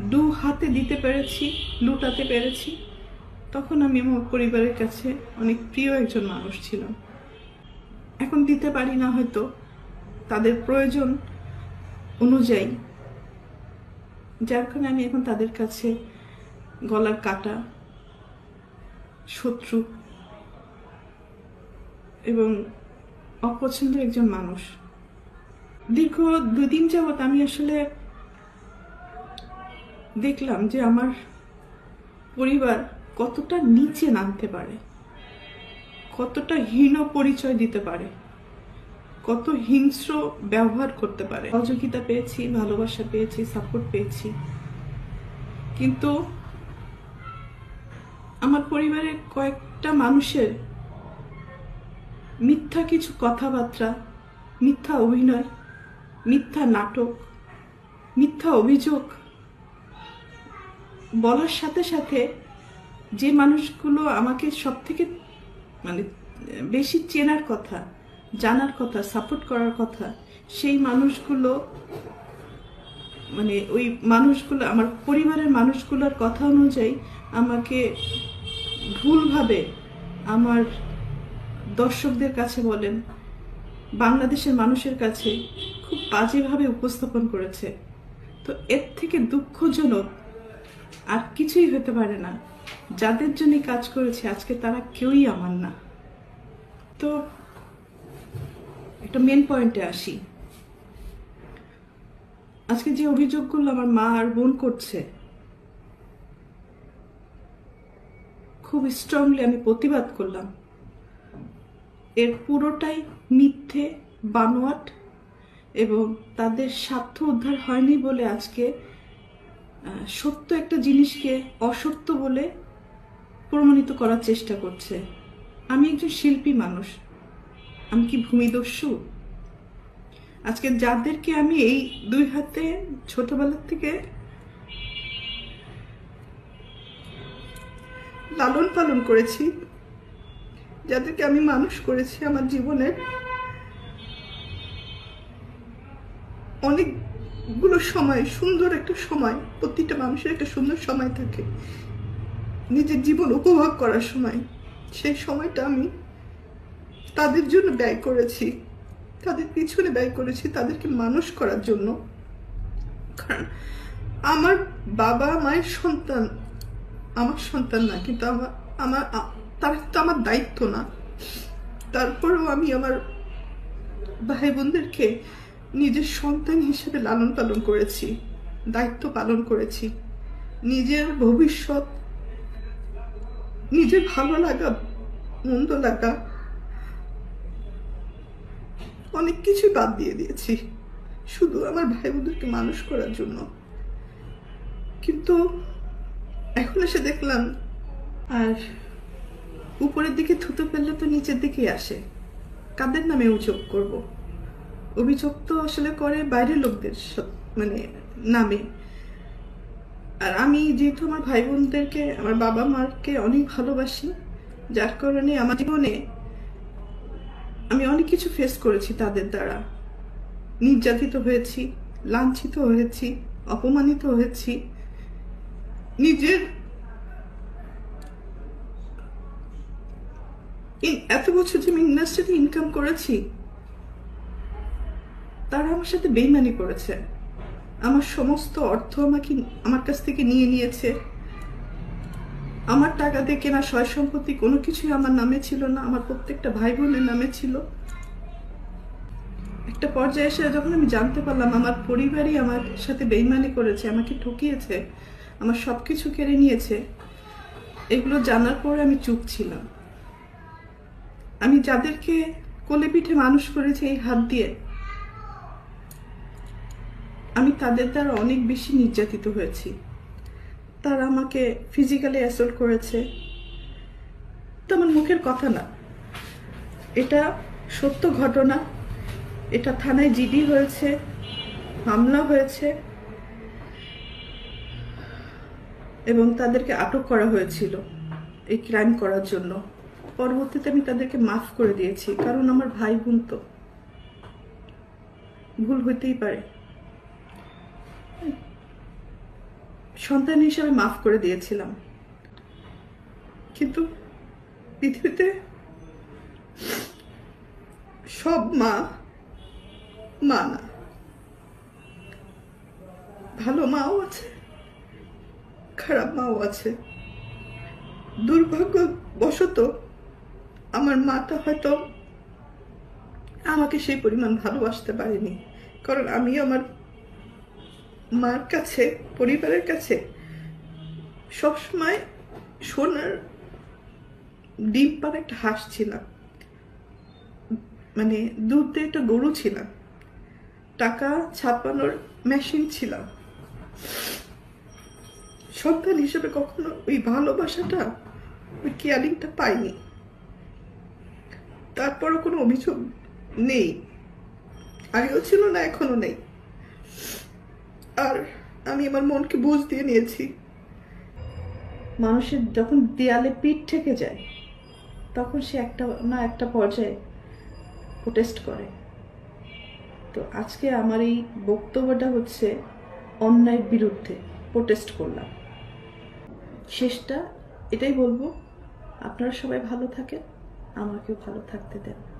দু হাতে দিতে পেরেছি, লুটাতে পেরেছি। তখন আমি আমার পরিবারের কাছে অনেক প্রিয় একজন মানুষ ছিলাম। এখন দিতে পারি না হয়তো, তাদের প্রয়োজন অনুযায়ী। যার কারণে আমি এখন তাদের কাছে গলার কাটা, শত্রু এবং অপছন্দের একজন মানুষ। দীর্ঘ দুদিন যাবৎ আমি আসলে দেখলাম যে আমার পরিবার কতটা নিচে নামতে পারে, কতটা হীন পরিচয় দিতে পারে, কত হিংস্র ব্যবহার করতে পারে। সহযোগিতা পেয়েছি, ভালোবাসা পেয়েছি সাপোর্ট পেয়েছি। কিন্তু আমার পরিবারের কয়েকটা মানুষের মিথ্যা কিছু কথাবার্তা, মিথ্যা অভিনয়, মিথ্যা নাটক, মিথ্যা অভিযোগ বলার সাথে সাথে যে মানুষগুলো আমাকে সব থেকে মানে বেশি চেনার কথা, জানার কথা সাপোর্ট করার কথা, সেই মানুষগুলো মানে ওই মানুষগুলো, আমার পরিবারের মানুষগুলোর কথা অনুযায়ী আমাকে ভুলভাবে আমার দর্শকদের কাছে বলেন, বাংলাদেশের মানুষের কাছে খুব বাজেভাবে উপস্থাপন করেছে। তো এর থেকে দুঃখজনক আর কিছুই হতে পারে না। যাদের জন্য কাজ করেছে, আজকে তারা কেউই আমার না। তো একটা মেন পয়েন্টে আসি। আজকে যে অভিযোগগুলো আমার মা আর বোন করছে, খুব স্ট্রংলি আমি প্রতিবাদ করলাম। এর পুরোটাই মিথ্যে, বানোয়াট এবং তাদের স্বার্থ উদ্ধার হয়নি বলে আজকে সত্য একটা জিনিসকে অসত্য বলে প্রমাণিত করার চেষ্টা করছে। আমি একজন শিল্পী মানুষ। আমি কি ভূমিদস্যু? আজকে যাদেরকে আমি এই দুই হাতে ছোটবেলার থেকে লালন পালন করেছি, যাদেরকে আমি মানুষ করেছি আমার জীবনের সময়, সুন্দর একটা সময়, প্রতিটা মানুষের একটা সুন্দর সময় থাকে। নিজের জীবন উপভোগ করার সময়। সেই সময়টা আমি তাদের জন্য ব্যয় করেছি। তাদের পিছনে ব্যয় করেছি তাদেরকে মানুষ করার জন্য। কারণ আমার বাবা মায়ের সন্তান, আমার সন্তান না, কিন্তু আমার আমার, তারা কিন্তু আমার দায়িত্ব না। তারপরেও আমি আমার ভাই বোনদেরকে নিজের সন্তান হিসেবে লালন পালন করেছি, দায়িত্ব পালন করেছি। নিজের ভবিষ্যৎ, নিজের ভালো লাগা, মন্দ লাগা, অনেক কিছু বাদ দিয়ে দিয়েছি। শুধু আমার ভাই বোনদেরকে মানুষ করার জন্য। কিন্তু এখন এসে দেখলাম, আর উপরের দিকে থুতো ফেললে তো নিচের দিকেই আসে। কাদের নামে অভিযোগ করব? অভিযোগ তো আসলে করে বাইরের লোকদের মানে নামে। আর আমি যেহেতু আমার ভাই বোনদেরকে আমার বাবা মাকে অনেক ভালোবাসি, যার কারণে আমার জীবনে আমি অনেক কিছু ফেস করেছি তাদের দ্বারা। নির্যাতিত হয়েছি, লাঞ্ছিত হয়েছি, অপমানিত হয়েছি। নিজের এত বছর যে আমি ইন্ডাস্ট্রিতে ইনকাম করেছি তারা আমার সাথে বেইমানি করেছে। আমার সমস্ত অর্থ আমাকে, আমার কাছ থেকে নিয়ে নিয়েছে। আমার টাকা দিয়ে কেনা সয় সম্পত্তি কোনো কিছুই আমার নামে ছিল না, আমার প্রত্যেকটা ভাই বোনের নামে ছিল। একটা পর্যায়ে এসে যখন আমি জানতে পারলাম আমার পরিবারই আমার সাথে বেইমানি করেছে, আমাকে ঠকিয়েছে, আমার সব কিছু কেড়ে নিয়েছে, এগুলো জানার পরে আমি চুপ ছিলাম। আমি যাদেরকে কোলে পিঠে মানুষ করেছি এই হাত দিয়ে আমি তাদের দ্বারা অনেক বেশি নির্যাতিত হয়েছি। তারা আমাকে ফিজিক্যালি অ্যাসল্ট করেছে। তো আমার মুখের কথা না। এটা সত্য ঘটনা। এটা থানায় জিডি হয়েছে হামলা হয়েছে, এবং তাদেরকে আটক করা হয়েছিল এই ক্রাইম করার জন্য। পরবর্তীতে আমি তাদেরকে মাফ করে দিয়েছি, কারণ আমার ভাই বোন তো। ভুল হইতেই পারে। সন্তান হিসাবে মাফ করে দিয়েছিলাম। কিন্তু পৃথিবীতে সব মা মা না। ভালো মাও আছে, খারাপ মাও আছে। দুর্ভাগ্যবশত আমার মাটা হয়তো আমাকে সেই পরিমাণ ভালোবাসতে পারেনি, কারণ আমি আমার মার কাছে, পরিবারের কাছে সবসময় সোনার ডিম পার একটা হাঁস ছিলাম। মানে দুধ একটা গরু ছিলাম। টাকা ছাপানোর মেশিন ছিলাম। সন্তান হিসেবে কখনো ওই ভালোবাসাটা, ওই কেয়ারিংটা পাইনি। তারপরও কোনো অভিযোগ নেই। আগেও ছিল না, এখনও নেই। আর আমি আমার মনকে বুঝ দিয়ে নিয়েছি। মানুষের যখন দেয়ালে পিঠ থেকে যায়, তখন সে একটা না একটা পর্যায়ে প্রোটেস্ট করে। তো আজকে আমার এই বক্তব্যটা হচ্ছে অন্যায়ের বিরুদ্ধে প্রোটেস্ট করলাম। শেষটা এটাই বলব, আপনারা সবাই ভালো থাকেন, আমাকেও ভালো থাকতে দেন।